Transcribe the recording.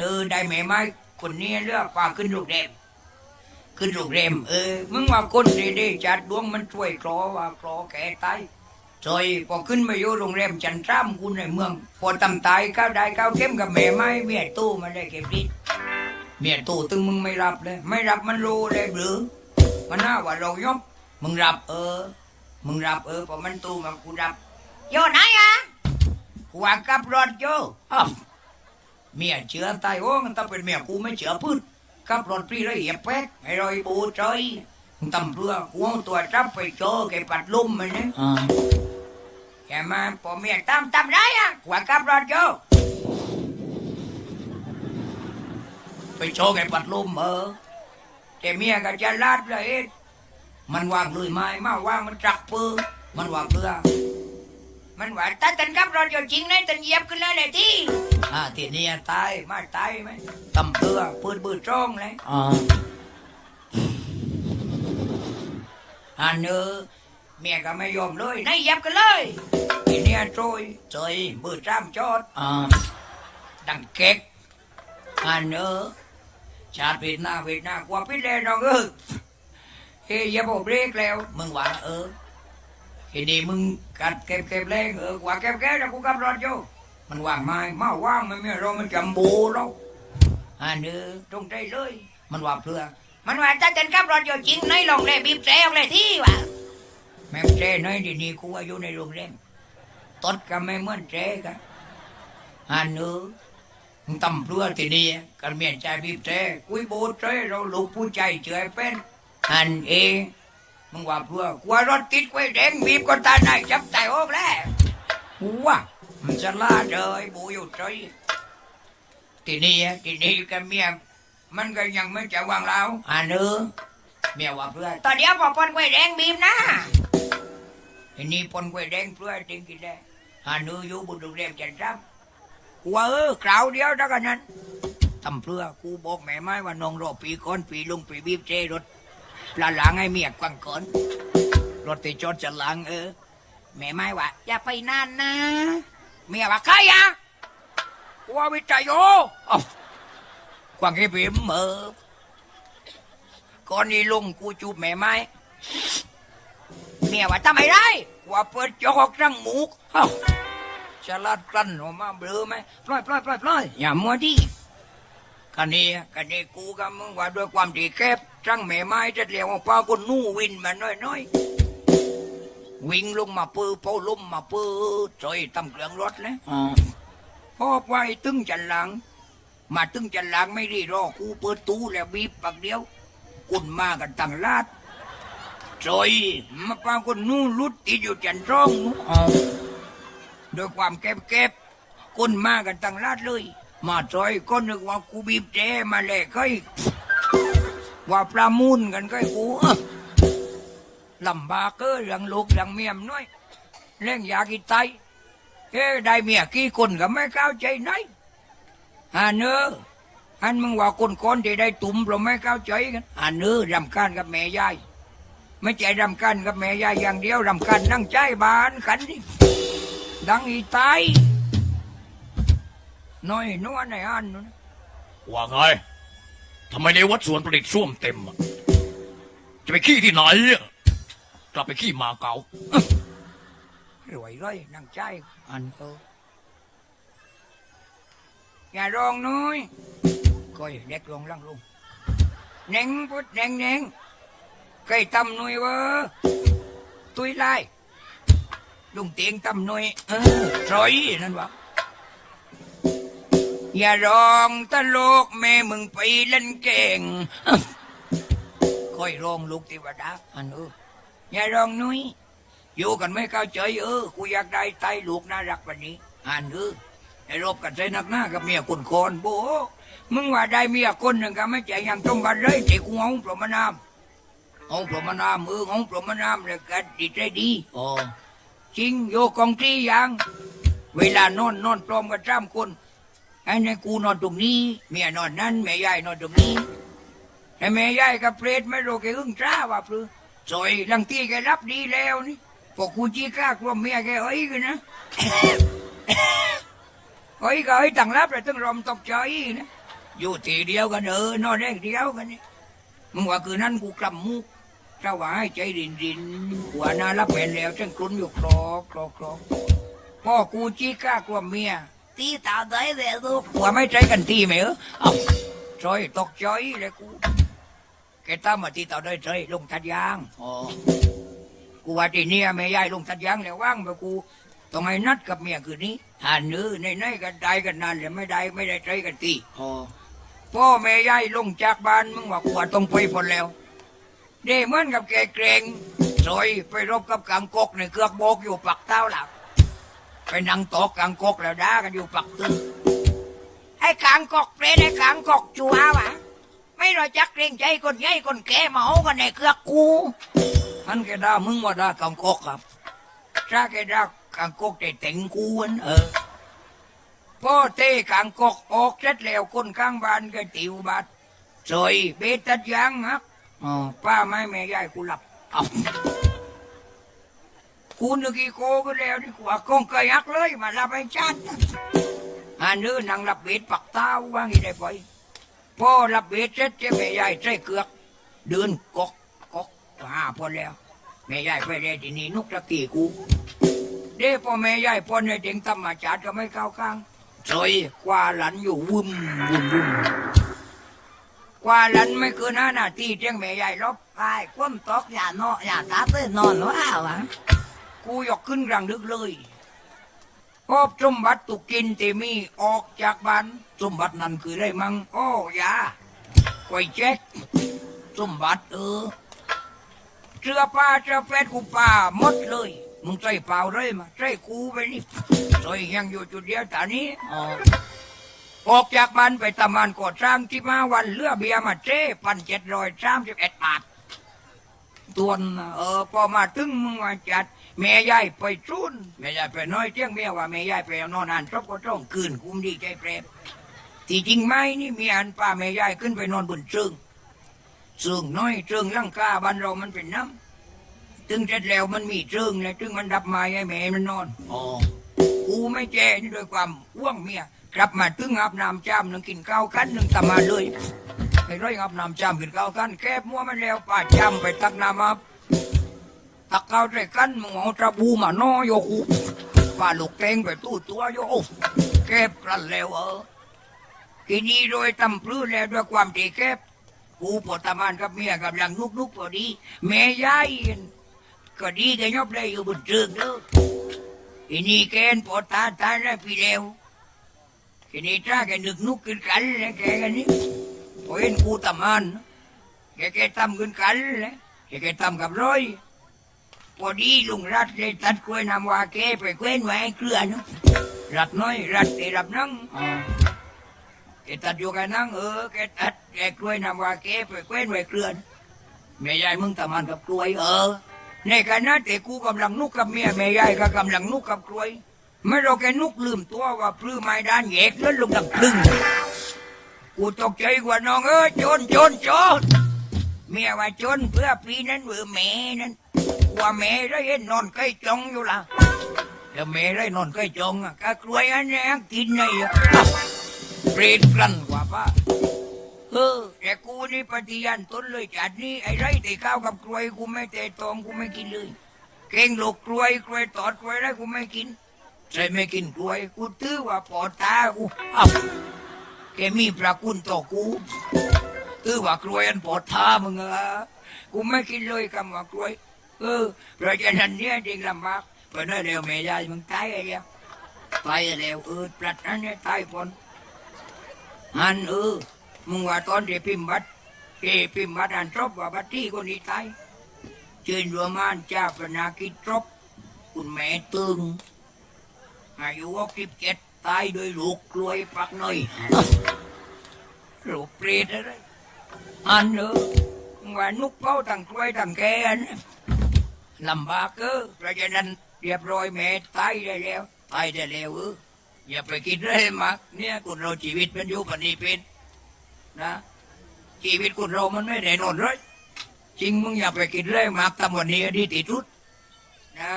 เออได้แม่ไม้คนนี้เลือกว่าขึ้นโรงแรมขึ้นโรงแรมเออมึงว่าคนดีๆจัดดวงมันช่วยคลอว่าคลอแก่ตายจอยพอขึ้นมาอยู่โรงแรมจันทรามกูในเมือง พอตำตายก้าวได้ก้าวเข้มกับแม่ไม้เมียตู้มาได้เก็บดิเมียตู้ตึงมึงไม่รับเลย ไม่รับมันรู้เลยหรือมันน่าว่าเรายกมึงรับเออ มึงรับเออพอมันตู้มากูรับโยไหนอะกูว่ากับรถโยอ้าว เมียเชื่อตายโอ้มันต้องเป็นเมียกูไม่เชื่อพื้นขับรถพี่เลยเหยียบแป๊กให้รอยบูใจตำเรือกูเอาตัวจับไปโจแกปัดลุ่มมันเนี่ยอ่าแกมาพอเมียตามตามได้อะกว่าขับรถโจไปโชว์แกปัดลุ่มเออแต่เมียก็จะลาดเลยมันวางเลยไม้มาวางมันจักปืนมันวางเรือ มันว่าถ้าตันขับรถอยู่จริงนะตันเหยียบขึ้นเลยเลยที่อ่าทีนี้ตายมาตายไหมตำเรือปืนปืนจ้องเลยอ่าอันเนอเมียก็ไม่ยอมเลยนายยับกันเลยทีนี้โจยเจยมือจ้ามจอดอ่าดังเก๊กอันเนอชาติเวียดนามเวียดนามกว่าพี่แลน้องเออเฮ้ยอย่าบอกเบรกแล้ว มึงว่าเออ ทีนี้มึงกัดเก็บเก็บแรงเออกว่าเก็บแก่แล้วกูขับรถอยู่มันว่างไม้มาว่างไม่มีเรามันจำบูเราอันเนอตรงใจเลย มันว่าเพื่อ มันว่าถ้าฉันขับรถอยู่จริงในโรงแรมบีบแตรออกเลยที่ว่าแม่แตรน้อยดีนี่กูอายุในโรงแรมตดก็ไม่เหมือนแตรกันอันเนอมึงตำเพื่อที่นี่กันเมียนใจบีบแตรกุยโบแตรเราลูกผู้ใจเฉยเป็นอันเอง มึงว่าเพื่อกลัวรถติดไว้แดงบีบก็ตายได้จับใจโอกแล้วว้ามันจะลาดเลยบูอยู่ใจที่นี่ที่นี่กับเมียมันก็ยังไม่จะวางเราอ่าเนื้อเมียว่าเพื่อนตอนเดียวพอปนกล้วยแดงบีมนะทีนี้ปนกล้วยแดงเพื่อจริงกินได้อ่าเนื้ออยู่บนโรงแรมจันทร์กูว่าเออคราวเดียวเท่ากันนั้นทำเพื่อกูบอกแม่ไม้ว่าน้องรอปีก่อนปีลุงปีบีบเจรถ ปลาหลังให้เมียกวางก่อนรถที่จอดจะหลังเออแม่ไม้ว่าอย่าไปนานนะ เมียว่าใครอะว่าวิจัยโยอ้าวกวางให้เบีมเออก่อนนี้ลุงกูจูบแม่ไม้เมียว่าทำไมได้กว่าเปิดจอกรังหมูกเอ้าฉลาดกลั้นออกมาเบลอไหมปล่อยปล่อยปล่อยปล่อยอย่ามัวดิ กันนี้กันนี้กูกับมึงว่าด้วยความที่แคบจังแม่ไม้จะเรียกว่าป้าก็นู่วินมาน้อยน้อยๆวิ่งลงมาปื้อเป้าลุ่มมาปื้อจอยตำเครื่องรถเลยอ่าพอไว้ตึงจันหลัง มาตึงจันหลังไม่ได้รอกูเปิดตู้แล้วบีบปักเดียว กุนมากันตั้งลาดจอยมาปาคนนู่นลุดติดอยู่จันร่องนู้นอ่าด้วยความแก็บๆกุนมากันตั้งลาดเลย มาจอยก็นึกว่ากูบีบแจมาแหลกก็ว่าประมูลกันก็กูลำบากเออเรื่องลูกเรื่องเมียมน้อยเรื่องอยากกินไตเอ้ได้เมียกี่คนก็ไม่เข้าใจไหนอันเนออันมึงว่าคนคนที่ได้ตุ่มเราไม่เข้าใจกันอันเนอรำคาญกับแม่ยายไม่ใช่รำคาญกับแม่ยายอย่างเดียวรำคาญนั่งใจบ้านขันดังอีไต น้อยนัวในอันนู้นว่าไงทำไมในวัดสวนผลิตส้วมเต็มอะจะไปขี้ที่ไหนอะกลับไปขี้หมาเก่ารวยเลยนั่งใจอันเอออย่าร้องน้อยก้อยเด็กลงลังลงเน่งพุดเน่งเน่งเคยทำหน่วยเวอตุยไล่ลุงเตียงทำหน่วยเออสอยนั่นวะ อย่าร้องตลกแม่มึงไปเล่นเก่ง ค่อยร้องลูกเทวดาอันเอออย่าร้องนุ้ยอยู่กันไม่เข้าใจเออกูอยากได้ไตลูกน่ารักวันนี้อ่านเออไอ้รบกันใจนักหน้ากับเมียคนคนโบมึงว่าได้เมียคนหนึ่งก็ไม่ใจยังต้องกันเลยแต่กูเอาปรมนามเอาปรมนามเออเอาปรมนามเลยกันดีใจดีอ๋อจริงโยกองที่ยัง เวลานอนนอนพร้อมกันสามคน ไอ้นี่กูนอนตรงนี้เมียนอนนั่นแม่ยายนอนตรงนี้ไอ้แม่ยายกับเปรตไม่รู้แกอึ้งจ้าว่าพลือจอยลังที่แกรับดีแล้วนี่พวกกูจี้กล้ากลัวเมียแกเอ้ยกันนะเอ้ยก็เอ้ยต่างรับเลยต้องรอมตกใจนะอยู่ทีเดียวกันเออนอนแรกเดียวกันนี่มึงว่าคืนนั้นกูกลับมุกเจ้าว่าให้ใจรินรินหัวหน้ารับแผ่นแล้วฉันกลุ้นอยู่คลอกคลอกคลอกพ่อกูจี้กล้ากลัวเมีย ตีตาได้เลยลูกหัวไม่ใจกันตีไหมเออเอ้าจอยตกจอยเลยกูแกตามมาตีต่อได้ใจลงทัดยางอ๋อกูว่าทีเนี้ยแม่ยายลงทัดยางแล้วว่างไปกูต้องให้นัดกับเมียคืนนี้หันนื้อในในๆกันได้กันนานเลยไม่ได้ไม่ได้ใจกันตีอ๋อพ่อแม่ยายลงจากบ้านมึงว่าขวดต้องไปพนแล้วเด้เหมือนกับแกเกรงซอยไปรบกับกังกกในเกือกโบกอยู่ปักเต้าหลัก ไปนั่งโตอกกังกกแล้วด่ากันอยู่ปักตึงไอ้กังกกเปรตไอ้กังกกจัววะไม่รู้จักเกรงใจคนใหญ่คนแก่เมากันในเกือกกูท่านแกด่ามึงว่าด่ากังกกครับถ้าแกด่ากังกกแต่แต่งกูนั่นเออพ่อเต้กางกกออกเสร็จแล้วคนข้างบ้านก็ติวบัดสอยเบตัดยางฮักอ๋อป้าไม่แม่ยายกูหลับเอา กูนึกอีโกก็แล้วดีกว่ากองกระยักเลยมาลับไอ้จัดอันนี้นางรับเบ็ดปักเต้าว่างอีได้ไปพ่อรับเบ็ดเสร็จเจ้าแม่ยายใส่เกือก เดินกอกกอกหาพอแล้วแม่ยายไปได้ที่นี่นุกตะกี้กูเด้พ่อแม่ยายพ่อในเด็กธรรมชาติก็ไม่เข้าข้างซอยกว่าหลันอยู่วุ่มวุ่มวุ่มกว่าหลันไม่เกินห้านาทีเจียงแม่ใหญ่ลบไปคว่ำตอกอย่านอนอย่าตาเต้นนอนว้าวะ กูยกขึ้นกลางดึกเลยพบสมบัติตุกินที่มีออกจากบ้านสมบัตินั่นคืออะไรมังโอ้ยาไว้เช็คสมบัติเออเสื้อผ้าเสื้อเป็ดกูป่าหมดเลย มึงใส่เปล่าเลยมาใส่กูไปนี่ใส่ยังอยู่จุดเดียวแต่นี้อออกจากบ้านไปตำมันก่อสร้างที่มาวันเรือเบียมาเจ้พันเจ็ดร้อยสามสิบเอ็ดบาท ตวนเออพอมาถึงมึงมาจัดแม่ยายไปชุนแม่ยายไปน้อยเที่ยงเมียว่าแม่ยายไปนอนนานครบก็ต้องคืนคุ้มดีใจเปรมที่จริงไหมนี่มีอันป้าแม่ยายขึ้นไปนอนบนซึ่งซึ่งน้อยซึ่งลังกาบ้านเรามันเป็นน้ำตึงเสร็จแล้วมันมีเชิงเลยตึงมันดับมาให้แม่มันนอนอ๋อกูไม่แจ้นี่ด้วยความอ้วงเมียกลับมาตึงอาบน้ำจามหนึ่งกินข้าวกันหนึ่งตามาเลย ไอ้ร้อยอาบน้ำจามกินข้าวกันแคบมัวมันแล้วป้าจำไปตักน้ำอาบตักข้าวใส่กันมึงเอาตะบูมาน้อโยกูป้าลูกแตงไปตู้ตัวโยแคบกันแล้วเออกินนี้โดยตำพลื้แล้วด้วยความที่แคบกูปวดตามานกับเมียกำลังนุกๆพอดีแม่ยายก็ดีแกยบได้อยู่บนเชิงเด้อทีนี้แกนปอดตาตายแล้วพี่เดียวทีนี้ถ้าแกนึกนุกขึ้นกันแล้วแกกันนี่ เห็นกูตำมันแกแกตำขึ้นกันแล้วแกแกตำกับร้อยพอดีลุงรัดเลยตัดกล้วยนำว่าแกไปเกว้นไว้เกลือนะรัดน้อยรัดเตรับนั่งแกตัดอยู่กันนั่งเออแกตัดแกกล้วยนำว่าแกไปเกว้นไว้เกลือนะแม่ยายมึงตำมันกับกล้วยเออในขณะที่กูกำลังนุกกับเมียแม่ยายก็กำลังนุกกับกล้วยไม่เราแกนุกลืมตัวว่าพลื้ไม้ด้านแยกแล้วลงดังครึ่ง กูตกใจกว่าน้องเอ้ยจนจนจนเมียว่าจนเพื่อปีนั้นเพื่อแม่นั้นว่าแม่ได้เห็นนอนใกล้จองอยู่ละแล้วแม่ได้นอนใกล้จองอะก็กล้วยอันนี้กินไงอะเปรตกลั่นกว่าป้าเออแต่กูนี่ปฏิญาณตนเลยจัดนี้ไอ้ไรแต่ข้าวกับกล้วยกูไม่เตะตองกูไม่กินเลยเก่งหลกกล้วยกล้วยตอดกล้วยอะไรกูไม่กินใช่ไม่กินกล้วยกูตื้อว่าปอดตากูอ้า กมีประคุณต่อกูตื้อว่ากล้วยอันปอดตามึงอะกูไม่กินเลยคำว่ากล้วย เออเพราะฉะนั้นเนี่ยเด็กลำบากไปได้เร็วแม่ยายมึงตายไอ้เดียวตายเร็วเออปลัดนั้นเนี่ยตายพนอันเออมึงว่าตอนเที่พิมพ์บัตรเอพิมพ์บัตรอันจบว่าบัตรที่คนนี้ตายเชิญรวมานเจ้าปนากิจจบคุณแม่ตึงอายุหกสิบเจ็ด ตายโดยลูกกล้วยปักหน่อยลูกเปรตอะไรอันเออมึงว่านุกเป้าตั้งกล้วยตั้งแกนลำบากเออเพราะฉะนั้นเรียบร้อยแม่ตายได้แล้วตายได้แล้วเอออย่าไปคิดเลยมากเนี่ยคนเราชีวิตมันอยู่ปานนี้เป็นนะชีวิตคนเรามันไม่แน่นอนเลยจริงมึงอย่าไปคิดเลยมากตำวันนี้ดีที่สุดนะ